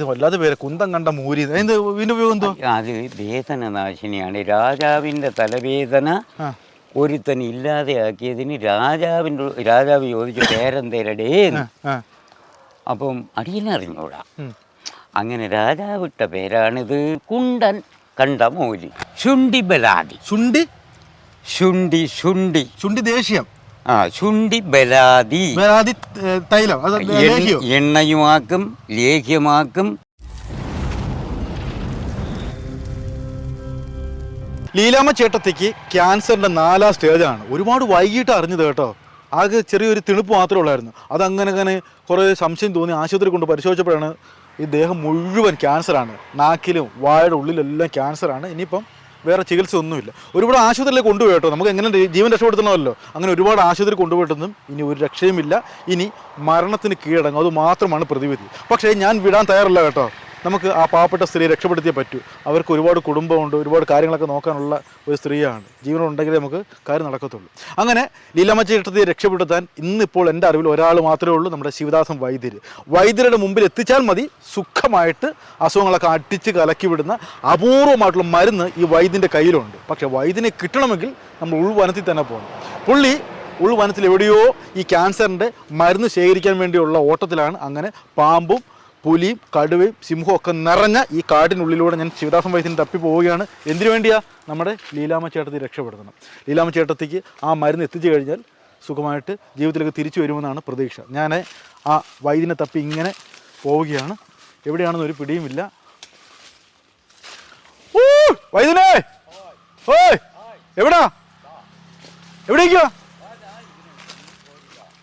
ഇത് വല്ലാതെ പേര് കുന്തം കണ്ട മൂരി. എന്ത് ഇതിന്റെ ഉപയോഗം എന്തോ അത് വേദനനാശിനിയാണ് രാജാവിന്റെ തലവേദന ആ. ഒരുത്തൻ ഇല്ലാതെയാക്കിയതിന് രാജാവിന്റെ രാജാവ് ചോദിച്ചു പേരെന്തേരടേ? അപ്പം അടിയനറിഞ്ഞൂടാ. അങ്ങനെ രാജാവിട്ട പേരാണിത്. കുണ്ടൻ കണ്ട മൂലി ശുണ്ടി ബലാദി ശുണ്ടി? ശുണ്ടി ശുണ്ടി. ശുണ്ടി ദേഷ്യം. ആ ശുണ്ടി ബലാദി. ബലാദി തൈലം അത് ലേഹ്യോ. എണ്ണ- എണ്ണയുമാക്കും ലേഹ്യമാക്കും. ലീലാമ്മ ചേട്ടത്തിക്ക് ക്യാൻസറിന്റെ നാലാം ആണ്. ഒരുപാട് വൈകിട്ട് അറിഞ്ഞത് കേട്ടോ. ആകെ ചെറിയൊരു തിണുപ്പ് മാത്രമേ ഉള്ളായിരുന്നു. അതങ്ങനെ അങ്ങനെ കുറേ സംശയം തോന്നി ആശുപത്രി കൊണ്ട് പരിശോധിച്ചപ്പോഴാണ് ഈ ദേഹം മുഴുവൻ ക്യാൻസറാണ്. നാക്കിലും വായുടെ ഉള്ളിലെല്ലാം ക്യാൻസറാണ്. ഇനിയിപ്പം വേറെ ചികിത്സ ഒന്നുമില്ല. ഒരുപാട് ആശുപത്രിയിലേക്ക് കൊണ്ടുപോയി കേട്ടോ. നമുക്ക് എങ്ങനെ ജീവൻ രക്ഷപ്പെടുത്തണമല്ലോ? അങ്ങനെ ഒരുപാട് ആശുപത്രി കൊണ്ടുപോയിട്ടൊന്നും ഇനി ഒരു രക്ഷയുമില്ല. ഇനി മരണത്തിന് കീഴടങ്ങും. അത് മാത്രമാണ് പ്രതിവിധി. പക്ഷേ ഞാൻ വിടാൻ തയ്യാറല്ല കേട്ടോ. നമുക്ക് ആ പാവപ്പെട്ട സ്ത്രീ രക്ഷപ്പെടുത്തിയേ പറ്റൂ. അവർക്ക് ഒരുപാട് കുടുംബമുണ്ട് ഒരുപാട് കാര്യങ്ങളൊക്കെ നോക്കാനുള്ള ഒരു സ്ത്രീയാണ്. ജീവനുണ്ടെങ്കിലേ നമുക്ക് കാര്യം നടക്കത്തുള്ളൂ. അങ്ങനെ ലീലാമ്മ ചേട്ടത്തിയെ രക്ഷപ്പെടുത്താൻ ഇന്നിപ്പോൾ എന്റെ അറിവിൽ ഒരാൾ മാത്രമേ ഉള്ളൂ നമ്മുടെ ശിവദാസൻ വൈദ്യർ വൈദ്യരുടെ മുമ്പിൽ എത്തിച്ചാൽ മതി സുഖമായിട്ട് അസുഖങ്ങളൊക്കെ അടിച്ച് കലക്കി വിടുന്ന അപൂർവമായിട്ടുള്ള മരുന്ന് ഈ വൈദ്യന്റെ കയ്യിലുണ്ട്. പക്ഷേ വൈദ്യനെ കിട്ടണമെങ്കിൽ നമ്മൾ ഉൾവനത്തിൽ തന്നെ പോകണം. പുള്ളി ഉൾവനത്തിൽ എവിടെയോ ഈ ക്യാൻസറിന്റെ മരുന്ന് ശേഖരിക്കാൻ വേണ്ടിയുള്ള ഓട്ടത്തിലാണ്. അങ്ങനെ പാമ്പും പുലിയും കടുവയും സിംഹവും ഒക്കെ നിറഞ്ഞ ഈ കാടിനുള്ളിലൂടെ ഞാൻ ശിവദാസൻ വൈദ്യന് തപ്പി പോവുകയാണ് എന്തിനു വേണ്ടിയാ? നമ്മുടെ ലീലാമ്മ ചേട്ടത്തി രക്ഷപ്പെടുത്തണം ലീലാമ്മ ചേട്ടത്തിക്ക് ആ മരുന്ന് എത്തിച്ചു കഴിഞ്ഞാൽ സുഖമായിട്ട് ജീവിതത്തിലേക്ക് തിരിച്ചു വരുമെന്നാണ് പ്രതീക്ഷ. ഞാൻ ആ വൈദ്യനെ തപ്പി ഇങ്ങനെ പോവുകയാണ്. എവിടെയാണെന്ന് ഒരു പിടിയുമില്ല. വൈദ്യനേ! ഓയ് എവിടാ? എവിടേക്കാ?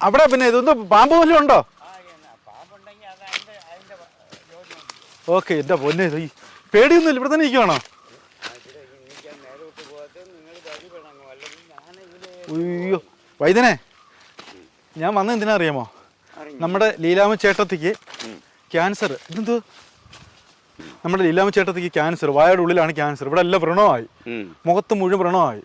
അവിടെ പിന്നെ ഇതൊന്നും പാമ്പ് വല്ലതും ഉണ്ടോ? ഓക്കെ എന്റെ പൊന്നെ ഈ പേടിയൊന്നുമില്ല ഇവിടെ തന്നെ ഇരിക്കുവാണോ? അയ്യോ വൈദ്യനെ ഞാൻ വന്ന എന്തിനാ അറിയാമോ? നമ്മുടെ ലീലാമ ചേട്ടത്തിക്ക് ക്യാൻസർ ഇതെന്ത്? നമ്മുടെ ലീലാമ ചേട്ടത്തിക്ക് ക്യാൻസർ വായയുടെ ഉള്ളിലാണ് ക്യാൻസർ ഇവിടെ എല്ലാം വ്രണമായി. മുഖത്ത് മുഴുവൻ വ്രണമായി.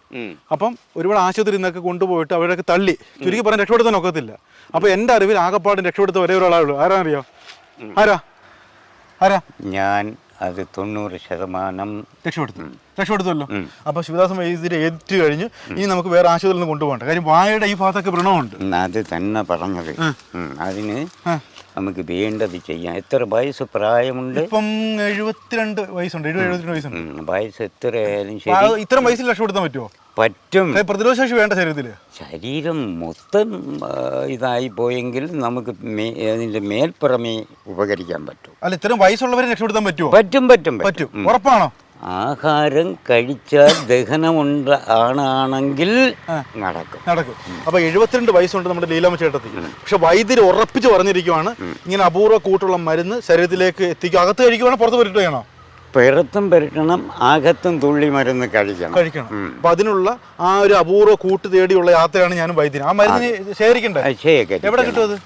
അപ്പം ഒരുപാട് ആശുപത്രി നിന്നൊക്കെ കൊണ്ടുപോയിട്ട് അവരൊക്കെ തള്ളി ചുരുക്കി പറഞ്ഞാൽ രക്ഷപ്പെടുത്താൻ ഒക്കത്തില്ല. അപ്പൊ എന്റെ അറിവിൽ ആകപ്പാടും രക്ഷപ്പെടുത്ത ഒരേ ഒരാളേ ഉള്ളൂ. ആരാ അറിയോ? ആരാ? ആരാ? ഞാൻ അത് തൊണ്ണൂറ് ശതമാനം. രക്ഷപ്പെടുത്തും. രക്ഷപ്പെടുത്തുമല്ലോ അപ്പൊ ശിവദാസൻ വൈദ്യരെ ഏറ്റു കഴിഞ്ഞ് ഇനി നമുക്ക് വേറെ ആശുപത്രിയിൽ നിന്ന് കൊണ്ടുപോകണ്ട. കാര്യം വായയുടെ ഈ ഭാഗത്തൊക്കെ വ്രണമുണ്ട്. അത് തന്നെ പറഞ്ഞത്. അതിന്. നമുക്ക് വേണ്ടത് ചെയ്യാം. എത്ര വയസ്സ് പ്രായമുണ്ട്? ഇപ്പം എഴുപത്തിരണ്ട് വയസ്സുണ്ട്. എഴുപത് എഴുപത്തിരണ്ട് വയസ്സുണ്ട്. വയസ്സ് എത്ര ആയാലും ശരി. ഇത്ര വയസ്സിൽ രക്ഷപ്പെടുത്താൻ പറ്റുമോ? പറ്റും. അതായത് പ്രതിരോധ ശേഷി വേണ്ട ശരീരത്തിൽ ശരീരം മൊത്തം ഇതായി പോയെങ്കിൽ നമുക്ക് അതിന്റെ മേൽപ്പുറമേ ഉപകരിക്കാൻ പറ്റും. അല്ല ഇത്തരം വയസ്സുള്ളവരെ രക്ഷപ്പെടുത്താൻ പറ്റുമോ? പറ്റും പറ്റും പറ്റും. ഉറപ്പാണോ? ആഹാരം കഴിച്ചാൽ ദഹനമുണ്ട് ആണാണെങ്കിൽ നടക്കും. നടക്കും. അപ്പൊ എഴുപത്തിരണ്ട് വയസ്സുണ്ട് നമ്മുടെ ലീലാമ ചേട്ടത്തി. പക്ഷെ വൈദ്യര് ഉറപ്പിച്ച് പറഞ്ഞിരിക്കുവാണ് ഇങ്ങനെ അപൂർവ കൂട്ടുള്ള മരുന്ന് ശരീരത്തിലേക്ക് എത്തിക്കും. അകത്ത് കഴിക്കുവാണോ പുറത്ത് പുരട്ടുകയാണോ? പിറത്തും പെരട്ടണം ആകത്തും തുള്ളി മരുന്ന് കഴിക്കണം. കഴിക്കണം. അപ്പൊ അതിനുള്ള ആ ഒരു അപൂർവ കൂട്ട് തേടിയുള്ള യാത്രയാണ് ഞാൻ വൈദ്യൻ ആ മരുന്ന് ശേഖരിക്കണ്ടേ? ശേഖരിക്കണം. എവിടെ കിട്ടും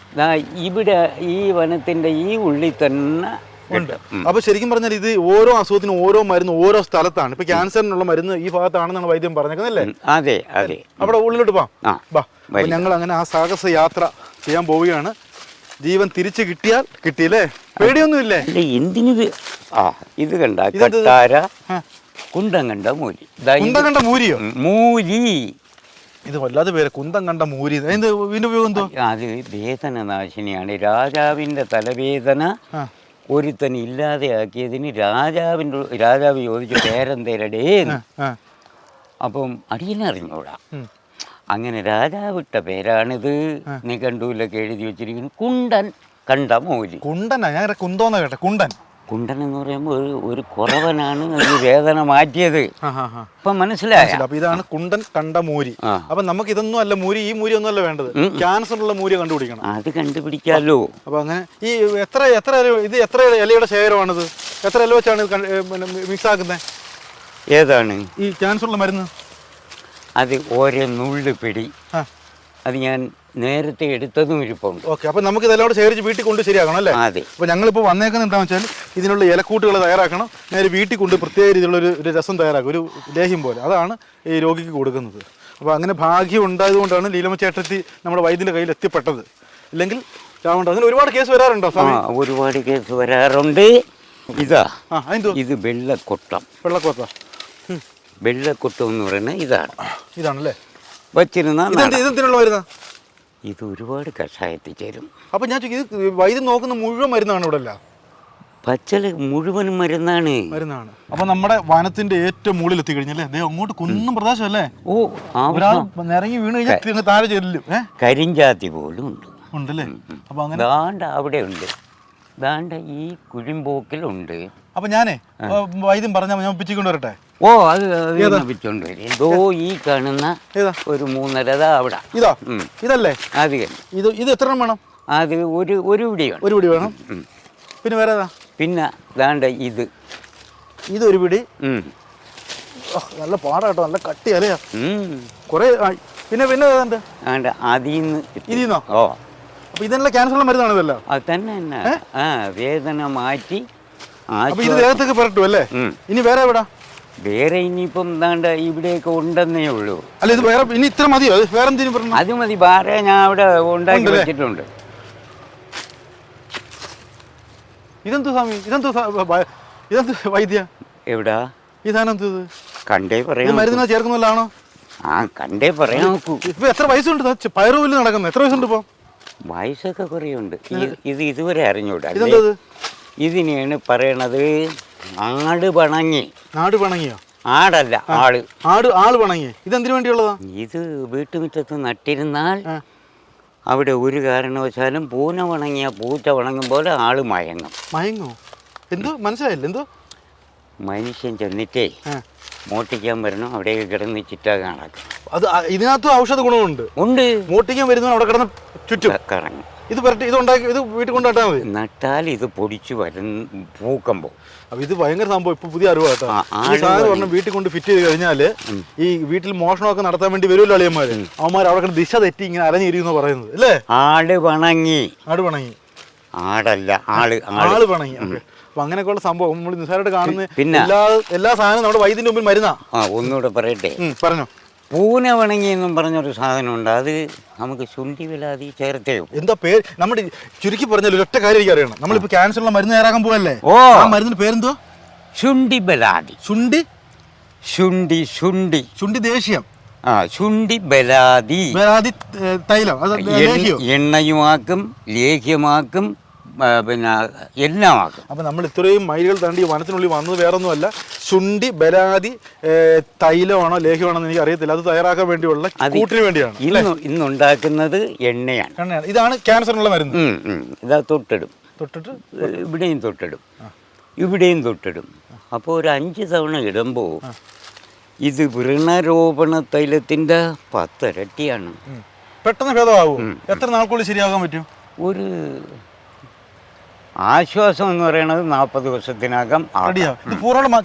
ഇവിടെ ഈ വനത്തിന്റെ ഈ ഉള്ളിൽ തന്നെ ഉണ്ട്. അപ്പൊ ശരിക്കും പറഞ്ഞാൽ ഇത് ഓരോ അസുഖത്തിനും ഓരോ മരുന്ന് ഓരോ സ്ഥലത്താണ്. ഇപ്പൊ ക്യാൻസറിനുള്ള മരുന്ന് ഈ ഭാഗത്താണെന്നാണ് വൈദ്യം പറഞ്ഞേക്കുന്നല്ലേ അതെ അതെ. അവിടെ ഉള്ളിലോട്ട് പോവാം. ഞങ്ങൾ അങ്ങനെ ആ സാഹസ യാത്ര ചെയ്യാൻ പോവുകയാണ്. ജീവൻ തിരിച്ചു കിട്ടിയാൽ കിട്ടിയില്ലേ? പേടിയൊന്നുമില്ലേ? എന്തിനു ആ ഇത് കണ്ട കട്ടാര. കുണ്ടം ഇത് കുന്തം കണ്ട മൂരിയോ? മൂരി. ഇത് വല്ലാതെ പേര് കുന്തം കണ്ട മൂരി. ഇതിന്റെ ഉപയോഗം എന്തോ അത് വേദനനാശിനിയാണ് രാജാവിന്റെ തലവേദന ആ. ഒരുത്തൻ ഇല്ലാതെയാക്കിയതിന് രാജാവിന്റെ രാജാവ് ചോദിച്ചു പേരെന്തേരടേ അപ്പം അടിയനറിഞ്ഞൂടാ. അങ്ങനെ രാജാവിട്ട പേരാണിത്. നിഘണ്ടുവിലൊക്കെ എഴുതി വെച്ചിരിക്കുന്നു. കുണ്ടൻ കണ്ടമോലി കുണ്ടനാ? ഞാൻ കുന്തോന്ന കേട്ടെ കുണ്ടൻ. കുണ്ടൻ എന്ന് പറയുമ്പോൾ ഒരു ഒരു കുറവനാണ് ഈ വേദന മാറ്റിയത്. അപ്പൊ മനസ്സിലായി അപ്പൊ ഇതാണ് കുണ്ടൻ കണ്ട മൂരി. അപ്പൊ നമുക്ക് ഇതൊന്നും അല്ല മൂരി ഈ മൂരി ഒന്നും അല്ല വേണ്ടത് ക്യാൻസർ ഉള്ള മൂരി കണ്ടുപിടിക്കണം. അത് കണ്ടുപിടിക്കാലോ. അപ്പൊ അങ്ങനെ ഈ എത്ര എത്ര ഇത് എത്ര ഇലയുടെ ശേഖരമാണിത്? എത്ര ഇല വെച്ചാണ് ഇത് മിക്സ് ആക്കുന്നത് ഏതാണ്? ഈ ക്യാൻസർ ഉള്ള മരുന്ന്? അത് ഓരോ നുള്ളു പിടി. അത് ഞാൻ നേരത്തെ എടുത്തതും ഇരിപ്പുണ്ട് ഓക്കെ അപ്പൊ നമുക്ക് ഇതെല്ലാം കൂടെ ശേഖരിച്ച് വീട്ടിൽ കൊണ്ട് ശരിയാക്കണം അല്ലേ? അതെ. അപ്പൊ ഞങ്ങളിപ്പോൾ വന്നേക്കുന്നത് എന്താണെന്ന് വെച്ചാൽ ഇതിനുള്ള ഇലക്കൂട്ടുകൾ തയ്യാറാക്കണം. നേരെ വീട്ടിൽ കൊണ്ട് പ്രത്യേക രീതിയിലുള്ള ഒരു ഒരു രസം തയ്യാറാക്കും ഒരു ലേഹ്യം പോലെ. അതാണ് ഈ രോഗിക്ക് കൊടുക്കുന്നത്. അപ്പോൾ അങ്ങനെ ഭാഗ്യം ഉണ്ടായതുകൊണ്ടാണ് ലീലമ്മ ചേട്ടത്തി നമ്മുടെ വൈദ്യന്റെ കയ്യിൽ എത്തിപ്പെട്ടത്. ഇല്ലെങ്കിൽ അതിന് അങ്ങനെ ഒരുപാട് കേസ് വരാറുണ്ടോ ആ സ്വാമി ഒരുപാട് കേസ് വരാറുണ്ട്. ഇതാ ആ ഇത് വെള്ളക്കൊട്ടം. വെള്ളക്കോത്ത ഉം. വെള്ളക്കൊട്ടം എന്ന് പറയുന്നത് ഇതാണ്. ഇതാണല്ലേ? വച്ചിരുന്ന ഇതെന്ത് ഇതെന്തിനുള്ള മരുന്നാ? ഇത് ഒരുപാട് കഷായത്തിൽ ചേരും. അപ്പൊ ഞാൻ ചോദിക്കും ഇത് വൈദ്യം നോക്കുന്ന മുഴുവൻ മരുന്നാണ് ഇവിടെ അല്ല പച്ചല മുഴുവനും മരുന്നാണ്. മരുന്നാണ്. അപ്പൊ നമ്മുടെ വനത്തിന്റെ ഏറ്റവും മുകളിൽ എത്തി കഴിഞ്ഞല്ലേ? ദേ അങ്ങോട്ട് കുന്നും പ്രദേശം അല്ലേ ഓ ഒരാൾ നിറങ്ങി വീണ് കഴിഞ്ഞാൽ താഴെ ചെല്ലും ഏ? കരിഞ്ചാത്തി പോലും ഉണ്ട്. ഉണ്ടല്ലേ? അപ്പൊ അങ്ങനെ ദാണ്ട അവിടെ ഉണ്ട്. ദാണ്ട ഈ കുഴിമ്പോക്കിലുണ്ട്. അപ്പൊ ഞാനേ വൈദ്യം പറഞ്ഞാൽ ഞാൻ പിച്ചിക്കൊണ്ട് വരട്ടെ? ഓ അത് പിച്ചോണ്ട് വരും. എന്തോ ഈ കാണുന്ന ഏതാ? ഒരു മൂന്നര ദാ അവിടെ. ഇതാ? ഉം. ഇതല്ലേ? അത് ഇത് ഇത് എത്ര എണ്ണം വേണം? അത് ഒരു ഒരു പിടിയാണ് ഒരു പിടി വേണം? ഉം. പിന്നെ വേറെ ഏതാ? പിന്നെ ദാണ്ട ഇത്. ഇത് ഒരു പിടി? ഉം. ഓ, നല്ല പാടാട്ടോ നല്ല കട്ടി അലയാ ഉം. കുറേ ആയി. പിന്നെ പിന്നെ ഏതാണ്ട്? ദാണ്ട അതിന്ന് ഇതിന്നോ? ഓ. അപ്പൊ ഇതെല്ലാം ക്യാൻസറുള്ള മരുന്നാണ് ഇതല്ല? അത് തന്നെ തന്നെ. ആ വേദന മാറ്റി അപ്പൊ ഇത് ദേഹത്തേക്ക് പുരട്ടു അല്ലേ? ഇനി വേറെ എവിടാ? വേറെ ഇനിയിപ്പം ദാണ്ട ഇവിടെയൊക്കെ ഉണ്ടെന്നേ ഉള്ളൂ. അല്ല ഇത് വേറെ ഇനി ഇത്ര മതിയോ? വേറെ എന്തിനും അത് മതി വേറെ ഞാൻ അവിടെ ഉണ്ടാക്കി വെച്ചിട്ടുണ്ട്. ഇതെന്തു സ്വാമി? ഇതെന്തു ഇതെന്തു വൈദ്യ? എവിടാ? ഈ സാധനം എന്ത് ഇത് കണ്ടേ പറയാം മരുന്ന് ചേർക്കുന്നല്ലാണോ ആ കണ്ടേ പറയാൻ നോക്കൂ. ഇപ്പൊ എത്ര വയസ്സുണ്ട്? പയറുപോലും നടക്കുന്നത് എത്ര വയസ്സുണ്ട് ഇപ്പൊ? വയസ്സൊക്കെ കുറേ ഉണ്ട് ഇത് ഇതുവരെ അറിഞ്ഞൂടാ ഇതെന്താ ഇത് ഇതിനെയാണ് പറയണത് ആട് പണങ്ങി. നാട് പണങ്ങിയോ? ആടല്ല ആൾ. ആട് ആൾ പണങ്ങി. ഇതെന്തിനു വേണ്ടിയുള്ളതാ? ഇത് വീട്ടുമുറ്റത്ത് നട്ടിരുന്നാൽ അവിടെ ഒരു കാരണവശാലും പൂന വണങ്ങിയ പൂച്ച വണങ്ങും പോലെ ആൾ മയങ്ങും. മയങ്ങോ എന്തോ? മനസ്സിലായില്ല? എന്തോ? മനുഷ്യൻ ചെന്നിട്ടേ. മോട്ടിക്കാൻ വരണം അവിടെ കിടന്ന് ചിറ്റ കണക്കും അത് ഇതിനകത്തും ഔഷധ ഗുണമുണ്ട്. ഉണ്ട്. മോട്ടിക്കാൻ വരുന്നവൻ അവിടെ കിടന്ന് ചുറ്റും. കറങ്ങും ഇത് പുരട്ടി ഇത് ഉണ്ടാക്കി ഇത് വീട്ടിൽ കൊണ്ട് നട്ടാൽ മതി. നട്ടാൽ ഇത് പൊടിച്ച് വരും പൂക്കുമ്പോൾ. അപ്പൊ ഇത് ഭയങ്കര സംഭവം ഇപ്പൊ പുതിയ അറിവ് കേട്ടോ. ഈ സാധനം. പറഞ്ഞ വീട്ടിൽ കൊണ്ട് ഫിറ്റ് ചെയ്ത് കഴിഞ്ഞാൽ ഈ വീട്ടിൽ മോഷണമൊക്കെ നടത്താൻ വേണ്ടി വരുമല്ലോ അളിയന്മാര്. അവന്മാർ അവിടെ ദിശ തെറ്റി ഇങ്ങനെ അരഞ്ഞിരിക്കുന്നു പറയുന്നത് അല്ലേ? ആട് പണങ്ങി ആട് പണങ്ങി ആടല്ല ആൾ ആൾ. പണങ്ങി അപ്പൊ അങ്ങനെയൊക്കെയുള്ള സംഭവം നമ്മൾ നിസ്സാരമായിട്ട് കാണുന്ന പിന്നെ? എല്ലാ എല്ലാ സാധനവും നമ്മുടെ വൈദ്യന്റെ മുമ്പിൽ മരുന്നാ. ഒന്നുകൂടെ പറയട്ടെ. പറഞ്ഞോ. പൂന വണങ്ങി എന്നും പറഞ്ഞൊരു സാധനമുണ്ട്. അത് നമുക്ക് ശുണ്ടി വിലാതി ചേർത്തേ എന്താ പേര്? നമ്മുടെ ചുരുക്കി പറഞ്ഞാൽ ഒറ്റ കാര്യം എനിക്ക് അറിയണം. നമ്മളിപ്പോ ക്യാൻസറുള്ള മരുന്ന് തയ്യാറാക്കാൻ പോകല്ലേ ഓ. ആ മരുന്നിന്റെ പേരെന്തോ ശുണ്ടി ബലാതി ശുണ്ടി ശുണ്ടി ശുണ്ടി ശുണ്ടി ദേശീയം ആ ശുണ്ടി ബലാതി ബലാദി തൈലം. അത് ലേഹ്യോ. എണ്ണയുമാക്കും ലേഹ്യമാക്കും പിന്നെ എല്ലാമാക്കും അപ്പോൾ നമ്മൾ ഇത്രയും മൈലുകൾ തണ്ടി വനത്തിനുള്ളിൽ വന്നത് വേറൊന്നുമല്ല. ചുണ്ടി ബലാതി തൈലമാണോ ലേഹ്യമാണോ എന്ന് എനിക്ക് അറിയത്തില്ല. അത് തയ്യാറാക്കാൻ വേണ്ടിയുള്ള കൂട്ടിന് വേണ്ടിയാണ് ഇന്ന് ഇന്നുണ്ടാക്കുന്നത് എണ്ണയാണ്. എണ്ണയാണ്. ഇതാണ് ക്യാൻസറിനുള്ള മരുന്ന്. ഇതാ തൊട്ടിടും. തൊട്ടിട്ട് ഇവിടെയും തൊട്ടിടും. ഇവിടെയും തൊട്ടിടും. അപ്പോൾ ഒരു അഞ്ച് തവണ ഇടുമ്പോൾ ഇത് വൃണരോപണ തൈലത്തിന്റെ പത്തിരട്ടിയാണ്. പെട്ടെന്ന് ഭേദമാവും? എത്ര നാൾക്കുള്ളിൽ ശരിയാകാൻ പറ്റും? ഒരു ആശ്വാസം എന്ന് പറയുന്നത് നാൽപ്പത് ദിവസത്തിനകം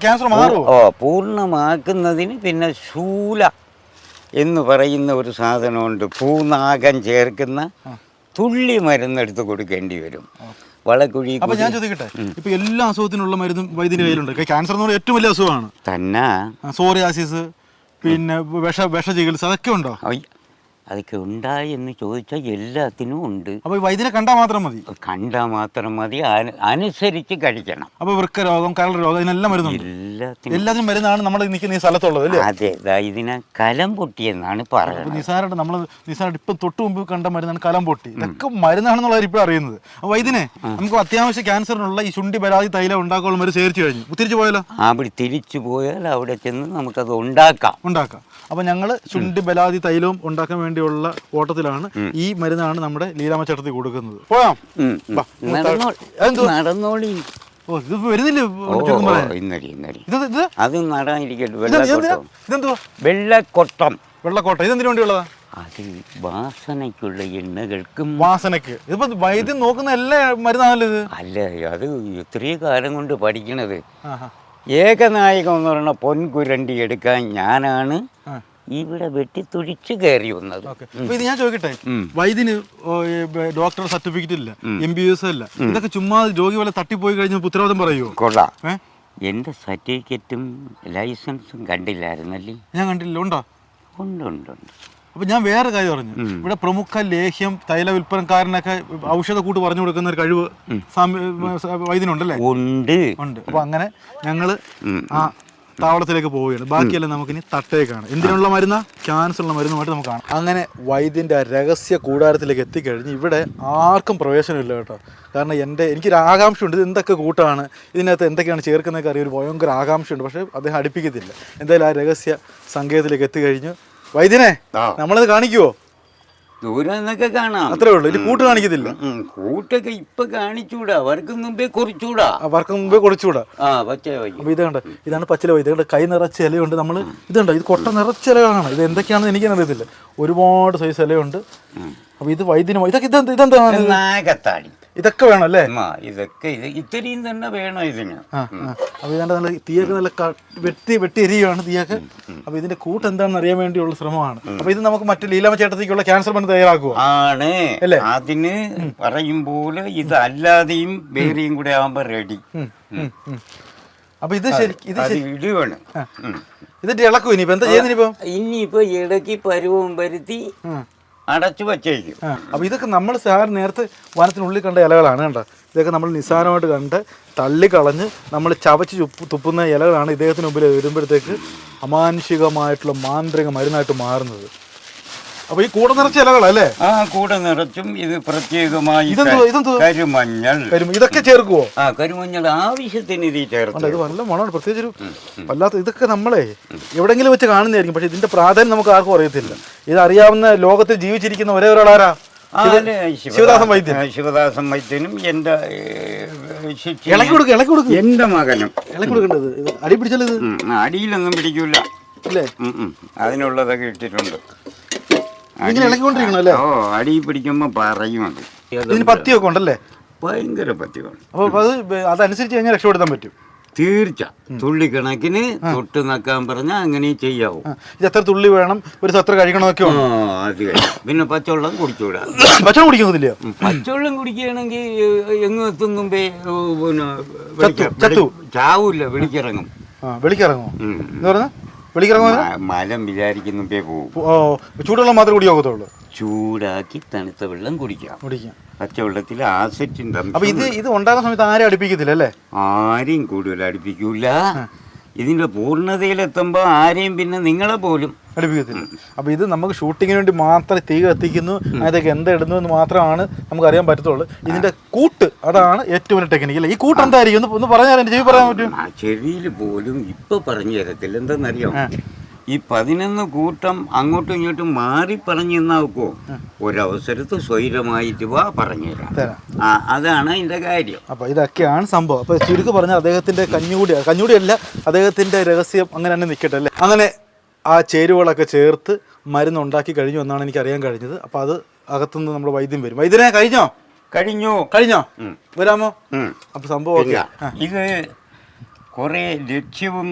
ക്യാൻസർ ഓ പൂർണമാക്കുന്നതിന് പിന്നെ ശൂല എന്ന് പറയുന്ന ഒരു സാധനമുണ്ട്. പൂനാകം ചേർക്കുന്ന തുള്ളി മരുന്നെടുത്ത് കൊടുക്കേണ്ടി വരും. വളക്കുഴി അപ്പൊ ഞാൻ ചോദിക്കട്ടെ? ഇപ്പൊ എല്ലാ അസുഖത്തിനുള്ള മരുന്നും വൈദ്യന്റെ കയ്യിലുണ്ട്. ക്യാൻസർ എന്ന് പറയുന്നത് ഏറ്റവും വലിയ അസുഖമാണ്. തന്നെ. സോറിയാസിസ് പിന്നെ വിഷ വിഷ ചികിത്സ അതൊക്കെ ഉണ്ടോ? അതൊക്കെ ഉണ്ടായി എന്ന് ചോദിച്ചാൽ എല്ലാത്തിനും ഉണ്ട്. അപ്പൊ ഈ വൈദ്യനെ കണ്ടാൽ മാത്രം മതി. കണ്ടാൽ മാത്രം മതി. അനു- അനുസരിച്ച് കഴിക്കണം. അപ്പൊ വൃക്ക രോഗം കരൾ രോഗം ഇതിനെല്ലാം മരുന്നുണ്ട് എല്ലാത്തിനും. എല്ലാത്തിനും മരുന്നാണ് നമ്മൾ നിൽക്കുന്ന ഈ സ്ഥലത്തുള്ളത് അല്ലേ? അതെ ദാ ഇതിനെ കലം പൊട്ടിയെന്നാണ് പറയുന്നത്. നിസാരായിട്ട് നമ്മൾ നിസാരായിട്ട് ഇപ്പൊ തൊട്ട് മുമ്പ് കണ്ട മരുന്നാണ് കലം പൊട്ടി. ഇതൊക്കെ മരുന്നാണെന്നുള്ളത് ഇപ്പോൾ അറിയുന്നത്. അപ്പൊ വൈദ്യനെ നമുക്ക് അത്യാവശ്യം ക്യാൻസറിനുള്ള ഈ ശുണ്ടി പരാതി തൈലം ഉണ്ടാക്കാനുള്ള മരുന്ന് ചേർച്ച് കഴിഞ്ഞു. തിരിച്ചു പോയാലോ? അവിടെ തിരിച്ചു പോയാൽ അവിടെ ചെന്ന് നമുക്കത് ഉണ്ടാക്കാം. ഉണ്ടാക്കാം. അപ്പൊ ഞങ്ങൾ ശുണ്ടി ബലാതി തൈലവും ഉണ്ടാക്കാൻ വേണ്ടിയുള്ള ഓട്ടത്തിലാണ് ഈ മരുന്നാണ് നമ്മുടെ ലീലാമ ചേട്ടത്തിൽ കൊടുക്കുന്നത്. പോയാം? നടന്നോളി. ഓ ഇത് വരുന്നില്ലേ? അത് നടാനിരിക്കട്ടെ? വെള്ളക്കൊട്ടം. വെള്ളക്കൊട്ടം. വെള്ളക്കോട്ട. ഇതെന്തിനു വേണ്ടിയുള്ളതാ അത് വാസനയ്ക്കുള്ള എണ്ണകൾക്കും. വാസനക്ക് ഇതിപ്പോ വൈദ്യം നോക്കുന്ന എല്ലാ മരുന്നാണല്ലോ ഇത്. അല്ല അത് ഇത്രയും കാലം കൊണ്ട് പഠിക്കണത്. ഏകനായകം എന്ന് പറയുന്ന പൊൻകുരണ്ടി എടുക്കാൻ ഞാനാണ്. ഇവിടെ വെട്ടിത്തുഴിച്ച് കയറി വന്നത് അപ്പൊ ഇത് ഞാൻ ചോദിക്കട്ടെ. വൈദ്യന് ഡോക്ടർ സർട്ടിഫിക്കറ്റ് ഇല്ല എം ബി എസ് അല്ല ഇതൊക്കെ ചുമ്മാ രോഗി പോലെ തട്ടിപ്പോയി കഴിഞ്ഞാൽ ഉത്തരവാദം പറയുമോ കൊള്ളാം. എന്റെ സർട്ടിഫിക്കറ്റും ലൈസൻസും കണ്ടില്ലായിരുന്നല്ലേ? ഞാൻ കണ്ടില്ല. ഉണ്ടോ? ഉണ്ട് ഉണ്ട് ഉണ്ട്. അപ്പൊ ഞാൻ വേറെ കാര്യം പറഞ്ഞു. ഇവിടെ പ്രമുഖ ലേഹ്യം തൈല വിൽപ്പനക്കാരനൊക്കെ ഔഷധ കൂട്ട് പറഞ്ഞു കൊടുക്കുന്ന ഒരു കഴിവ് വൈദ്യനുണ്ടല്ലേ? ഉണ്ട്. ഉണ്ട്. അപ്പൊ അങ്ങനെ ഞങ്ങൾ ആ താവളത്തിലേക്ക് പോവുകയാണ്. ബാക്കിയെല്ലാം നമുക്കിനി തട്ടേക്കാണ്. എന്തിനുള്ള മരുന്ന? ക്യാൻസർ ഉള്ള മരുന്നുമായിട്ട് നമുക്ക് കാണാം അങ്ങനെ വൈദ്യന്റെ ആ രഹസ്യ കൂടാരത്തിലേക്ക് എത്തിക്കഴിഞ്ഞ് ഇവിടെ ആർക്കും പ്രവേശനമില്ല കേട്ടോ. കാരണം എന്റെ എനിക്കൊരു ആകാംക്ഷയുണ്ട്. ഇത് എന്തൊക്കെ കൂട്ടാണ്? ഇതിനകത്ത് എന്തൊക്കെയാണ് ചേർക്കുന്നതൊക്കെ അറിയാം ഒരു ഭയങ്കര ആകാംക്ഷയുണ്ട്. പക്ഷേ അദ്ദേഹം അടുപ്പിക്കത്തില്ല എന്തായാലും ആ രഹസ്യ സങ്കേതത്തിലേക്ക് എത്തിക്കഴിഞ്ഞു വൈദ്യനെ. നമ്മളത് കാണിക്കുവോ? ദൂരെ എന്നൊക്കെ കാണാം. അത്രേ ഉള്ളൂ. ഇനി കൂട്ട് കാണിക്കത്തില്ല. ഉം, കൂട്ടൊക്കെ ഇപ്പൊ കാണിച്ചൂടാ. അവർക്ക് മുമ്പേ കുറിച്ചൂടാ. അവർക്ക് മുമ്പേ കുറിച്ചൂടാ. ആ പച്ചേ വൈകി അപ്പോൾ ഇത് കണ്ട ഇതാണ് പച്ചില വൈദ്യ കണ്ട കൈ നിറച്ച ഇലയുണ്ട് നമ്മൾ ഇതുണ്ട് ഇത് കൊട്ട നിറച്ച ഇലകളാണ്. ഇത് എന്തൊക്കെയാണെന്ന് എനിക്ക് അറിയത്തില്ല ഒരുപാട് സൈസ് ഇലയുണ്ട്. അപ്പോൾ ഇത് വൈദ്യന് ഇതൊക്കെ ഇതെന്താ ഇതെന്താണ്? ഇത്? നാഗത്താടി ഇതൊക്കെ വേണം അല്ലേ? ആ ഇതൊക്കെ ഇത് ഇത്രയും തന്നെ വേണം ഇതിന്. അപ്പൊ അപ്പോൾ ഇതാണ്ട് നല്ല തീയൊക്കെ നല്ല വെട്ടി വെട്ടി എരിയുകയാണ് തീയൊക്കെ. അപ്പോൾ ഇതിന്റെ കൂട്ട് എന്താണെന്ന് അറിയാൻ വേണ്ടിയുള്ള ശ്രമമാണ്. അപ്പോൾ ഇത് നമുക്ക് മറ്റു ലീലാമ ചേട്ടത്തേക്കുള്ള ക്യാൻസർ മരുന്ന് തയ്യാറാക്കുക ആണ്. അല്ലേ? അതിന് പറയുമ്പോൾ ഇതല്ലാതെയും വേറെയും കൂടെ ആവുമ്പോ റെഡി അപ്പൊ ഇത് ശരി ഇത് ഇടുവാണ്. ഇതിന്റെ ഇളക്കും ഇനിയിപ്പോ? എന്താ ചെയ്യുന്നിപ്പോ ഇനിയിപ്പോ? ഇടയ്ക്ക് പരുവം വരുത്തി അടച്ചു വച്ചേക്കും. അപ്പോൾ അപ്പൊ ഇതൊക്കെ നമ്മൾ സാധാരണ നേരത്തെ വനത്തിനുള്ളിൽ കണ്ട ഇലകളാണ് കണ്ട? ഇതൊക്കെ നമ്മൾ നിസ്സാരമായിട്ട് കണ്ട് തള്ളിക്കളഞ്ഞ് നമ്മൾ ചവച്ച് ചുപ്പ് തുപ്പുന്ന ഇലകളാണ് ഇദ്ദേഹത്തിന് മുമ്പിൽ വരുമ്പോഴത്തേക്ക് അമാനുഷികമായിട്ടുള്ള മാന്ത്രിക മരുന്നായിട്ട് മാറുന്നത്. അപ്പൊ ഈ കൂടെ നിറച്ച ഇലകളല്ലേ ആ കൂടെ നിറച്ചും ഇത് പ്രത്യേകമായി? കരുമഞ്ഞൾ. ഇതൊക്കെ ചേർക്കുവോ? ആ കരുമഞ്ഞൾ ആവശ്യത്തിന് ഇത് ചേർത്ത് ഇത് നല്ല മണമാണ്. പ്രത്യേകിച്ച് ഒരു വല്ലാത്ത ഇതൊക്കെ നമ്മളെ എവിടെങ്കിലും വെച്ച് കാണുന്നതായിരിക്കും. പക്ഷെ ഇതിന്റെ പ്രാധാന്യം നമുക്ക് ആർക്കും അറിയത്തില്ല. ഇത് അറിയാവുന്ന ലോകത്തിൽ ജീവിച്ചിരിക്കുന്ന ഒരേ ഒരാളാരാ? ശിവദാസൻ വൈദ്യൻ. ശിവദാസൻ വൈദ്യനും എന്റെ ഇളക്കി കൊടുക്കും ഇളക്കി കൊടുക്കും. എന്റെ മകനും. ഇളക്കി കൊടുക്കേണ്ടത് അടി ഉം, അടിയിലൊന്നും പിടിക്കൂല. അതിനുള്ളതൊക്കെ ഇട്ടിട്ടുണ്ട്. ഇങ്ങനെ ഇളക്കിക്കൊണ്ടിരിക്കണം അല്ലേ? ഓ അടി പിടിക്കുമ്പോ പറയും അത്. ഇതിന് പത്തിയൊക്കെ ഉണ്ടല്ലേ? ഭയങ്കര പത്തിയാണ് അപ്പൊ അത് അതനുസരിച്ച് കഴിഞ്ഞാൽ രക്ഷപ്പെടുത്താൻ പറ്റും. തീർച്ച. തുള്ളിക്കണക്കിന് തൊട്ട് നക്കാൻ പറഞ്ഞാൽ അങ്ങനെ ചെയ്യാവും. ഇത് എത്ര തുള്ളി വേണം? ഒരു സത്ര കഴിക്കണമൊക്കെ അത് കഴിഞ്ഞു. പിന്നെ പച്ചവെള്ളം കുടിച്ചൂടാ പച്ചവെള്ളം കുടിക്കുന്നില്ല പച്ചവെള്ളം കുടിക്കുകയാണെങ്കിൽ എങ്ങും എത്തും മുമ്പേ പിന്നെ ചാവൂല്ല വെളിക്കിറങ്ങും. ഉം. എന്ന് പറഞ്ഞാൽ വെളിക്കിറങ്ങുമോ മലം വിചാരിക്കുന്നു പോവും. ഓ ചൂടുവെള്ളം മാത്രമേ കുടിയാകത്തുള്ളൂ ചൂടാക്കി തണുത്ത വെള്ളം കുടിക്കാം. കുടിക്കാം. പച്ചവെള്ളത്തിൽ ആസിഡിന്റെ അപ്പൊ ഇത് ഇത് ഉണ്ടാകുന്ന സമയത്ത് ആരും അടുപ്പിക്കത്തില്ല അല്ലേ? ആരെയും കൂടുതൽ അടുപ്പിക്കൂല. ഇതിന്റെ പൂർണതയിലെത്തുമ്പോ ആരെയും പിന്നെ നിങ്ങളെ പോലും അടുപ്പിക്കത്തില്ല. അപ്പൊ ഇത് നമുക്ക് ഷൂട്ടിങ്ങിന് വേണ്ടി മാത്രം തീ കത്തിക്കുന്നു അതൊക്കെ എന്താ ഇടുന്നു എന്ന് മാത്രമാണ് നമുക്ക് അറിയാൻ പറ്റത്തുള്ളൂ. ഇതിന്റെ കൂട്ട് അതാണ് ഏറ്റവും വലിയ ടെക്നിക്ക് അല്ലേ? ഈ കൂട്ട് എന്തായിരിക്കും? ഒന്ന് ഒന്ന് പറഞ്ഞാൽ ചെവി പറയാൻ പറ്റും. ചെവിയിൽ പോലും ഇപ്പൊ പറഞ്ഞു തരത്തില്ല. എന്തെന്നറിയാം ഈ പതിനൊന്ന് കൂട്ടം അങ്ങോട്ടും ഇങ്ങോട്ടും മാറി പറഞ്ഞു തന്നാക്കോ ഒരവസരത്ത് സ്വൈരമായിട്ട് വാ പറഞ്ഞു തരാം. ആ അതാണ് അതിന്റെ കാര്യം. അപ്പൊ ഇതൊക്കെയാണ് സംഭവം. അപ്പൊ ചുരുക്ക് പറഞ്ഞ അദ്ദേഹത്തിന്റെ കഞ്ഞുകൂടി കഞ്ഞുകൂടിയല്ല അദ്ദേഹത്തിന്റെ രഹസ്യം അങ്ങനെ തന്നെ നിൽക്കട്ടെ അല്ലേ? അങ്ങനെ ആ ചേരുവകളൊക്കെ ചേർത്ത് മരുന്ന് ഉണ്ടാക്കി കഴിഞ്ഞു എന്നാണ് എനിക്ക് അറിയാൻ കഴിഞ്ഞത്. അപ്പൊ അത് അകത്തുനിന്ന് നമ്മൾ വൈദ്യം വരും. വൈദ്യനെ കഴിഞ്ഞോ? കഴിഞ്ഞു. കഴിഞ്ഞോ? വരാമോ? അപ്പൊ സംഭവം. ഇത് കുറെ ലക്ഷ്യവും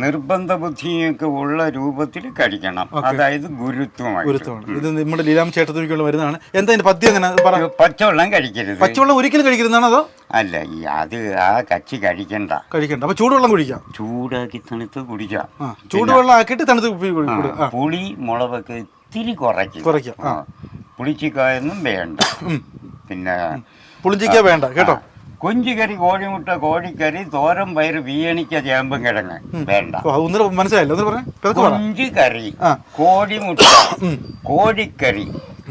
നിർബന്ധ ബുദ്ധിയൊക്കെ ഉള്ള രൂപത്തിൽ കഴിക്കണം. അതായത് ഗുരുത്വമായി ഗുരുത്വമാണ്. ഇത് നമ്മുടെ ലീലാം ചേട്ടത്തിലേക്കുള്ള മരുന്നാണ്. എന്താ ഇതിന്റെ പദ്യം എങ്ങനെ പറ? പച്ചവെള്ളം കഴിക്കരുത്. പച്ചവെള്ളം ഒരിക്കലും കഴിക്കരുതാണ് അതോ? അല്ല ഈ അത് ആ കച്ചി കഴിക്കണ്ട. കഴിക്കണ്ട. അപ്പോൾ ചൂടുവെള്ളം കുടിക്കാം. ചൂടാക്കി തണുത്ത് കുടിക്കാം. ആ ചൂടുവെള്ളം ആക്കിയിട്ട് തണുത്ത് കുപ്പി കുടി- കുടി- ആ. പുളി മുളകൊക്കെ ഇത്തിരി കുറയ്ക്കും കുറയ്ക്കാം, ആ. പുളിച്ചിക്കായൊന്നും വേണ്ട. പിന്നെ പുളിഞ്ചിക്ക വേണ്ട കേട്ടോ? കൊഞ്ചുകറി കോഴിമുട്ട കോഴിക്കറി തോരൻ പയറ് വീയണിക്ക ചേമ്പും കിഴങ്ങ്. വേണ്ട. മനസ്സിലായില്ല. ഒന്നര പറഞ്ഞേ. പെതക്ക് പറ. കൊഞ്ച് കറി ആ. കോഴിമുട്ട കോഴിക്കറി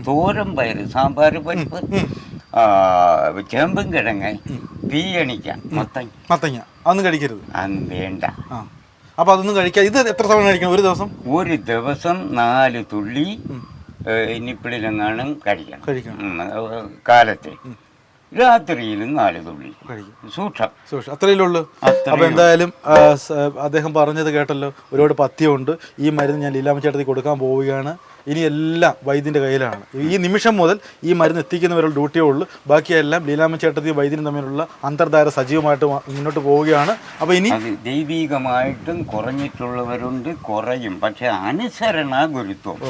തോരൻ പയറ് സാമ്പാർ പരിപ്പ് ചേമ്പും കിഴങ്ങ് വീയണിക്ക മത്തങ്ങ. മത്തങ്ങ. അതൊന്നും കഴിക്കരുത്. വേണ്ട. അപ്പൊ അതൊന്നും കഴിക്കാം. ഇത് എത്ര തവണ കഴിക്കണം? ഒരു ദിവസം? ഒരു ദിവസം നാല് തുള്ളി ഇനിപ്പിളിലെങ്ങാനും കഴിക്കണം. കഴിക്കണം. കാലത്തെ. രാത്രിയിലും നാല് തുള്ളി. സൂക്ഷം. സൂക്ഷം. അത്രയേ ഉള്ളൂ അപ്പൊ എന്തായാലും അദ്ദേഹം പറഞ്ഞത് കേട്ടല്ലോ. ഒരുപാട് പഥ്യമുണ്ട്. ഈ മരുന്ന് ഞാൻ ലീലാമ്മ ചേട്ടത്തി കൊടുക്കാൻ പോവുകയാണ്. ഇനി എല്ലാം വൈദ്യന്റെ കയ്യിലാണ്. ഈ നിമിഷം മുതൽ ഈ മരുന്ന് എത്തിക്കുന്നവരുടെ ഡ്യൂട്ടിയേ ഉള്ളൂ. ബാക്കിയെല്ലാം ലീലാമ്മ ചേട്ടത്തി വൈദ്യനും തമ്മിലുള്ള അന്തർധാര സജീവമായിട്ട് മുന്നോട്ട് പോവുകയാണ്. അപ്പൊ ഇനി ദൈവികമായിട്ടും കുറഞ്ഞിട്ടുള്ളവരുണ്ട്. കുറയും. പക്ഷെ അനുസരണ ഗുരുത്വം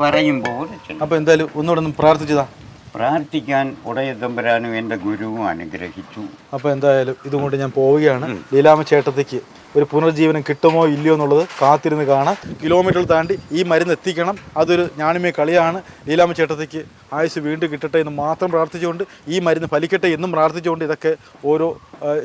പറയുമ്പോൾ ചെയ്യണം. അപ്പൊ എന്തായാലും ഒന്നുകൂടെ ഒന്ന് പ്രാർത്ഥിച്ചതാ. പ്രാർത്ഥിക്കാൻ ഉടയ തമ്പരാനും എന്റെ ഗുരുവും അനുഗ്രഹിച്ചു. അപ്പോൾ എന്തായാലും ഇതുകൊണ്ട് ഞാൻ പോവുകയാണ്. ലീലാമ ചേട്ടത്തേക്ക് ഒരു പുനർജീവനം കിട്ടുമോ ഇല്ലയോ എന്നുള്ളത് കാത്തിരുന്ന് കാണാം. കിലോമീറ്റർ താണ്ടി ഈ മരുന്ന് എത്തിക്കണം. അതൊരു ഞാനുമേ കളിയാണ്. ലീലാമ ചേട്ടത്തേക്ക് ആയുസ് വീണ്ടും കിട്ടട്ടെ എന്ന് മാത്രം പ്രാർത്ഥിച്ചുകൊണ്ട് ഈ മരുന്ന് ഫലിക്കട്ടെ എന്നും പ്രാർത്ഥിച്ചുകൊണ്ട് ഇതൊക്കെ ഓരോ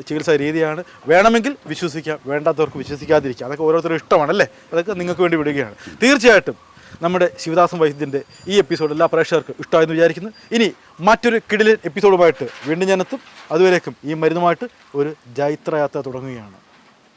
ചികിത്സാ രീതിയാണ്. വേണമെങ്കിൽ വിശ്വസിക്കാം. വേണ്ടാത്തവർക്ക് വിശ്വസിക്കാതിരിക്കാം. അതൊക്കെ ഓരോരുത്തരും ഇഷ്ടമാണ് അല്ലേ അതൊക്കെ നിങ്ങൾക്ക് വേണ്ടി വിടുകയാണ്. തീർച്ചയായിട്ടും നമ്മുടെ ശിവദാസൻ വൈദ്യന്റെ ഈ എപ്പിസോഡ് എല്ലാ പ്രേക്ഷകർക്കും ഇഷ്ടമായെന്ന് വിചാരിക്കുന്നു. ഇനി മറ്റൊരു കിടിലൻ എപ്പിസോഡുമായിട്ട് വീണ്ടും ഞാനെത്തും അതുവരേക്കും ഈ മരുന്നുമായിട്ട് ഒരു ജൈത്രയാത്ര തുടങ്ങുകയാണ്.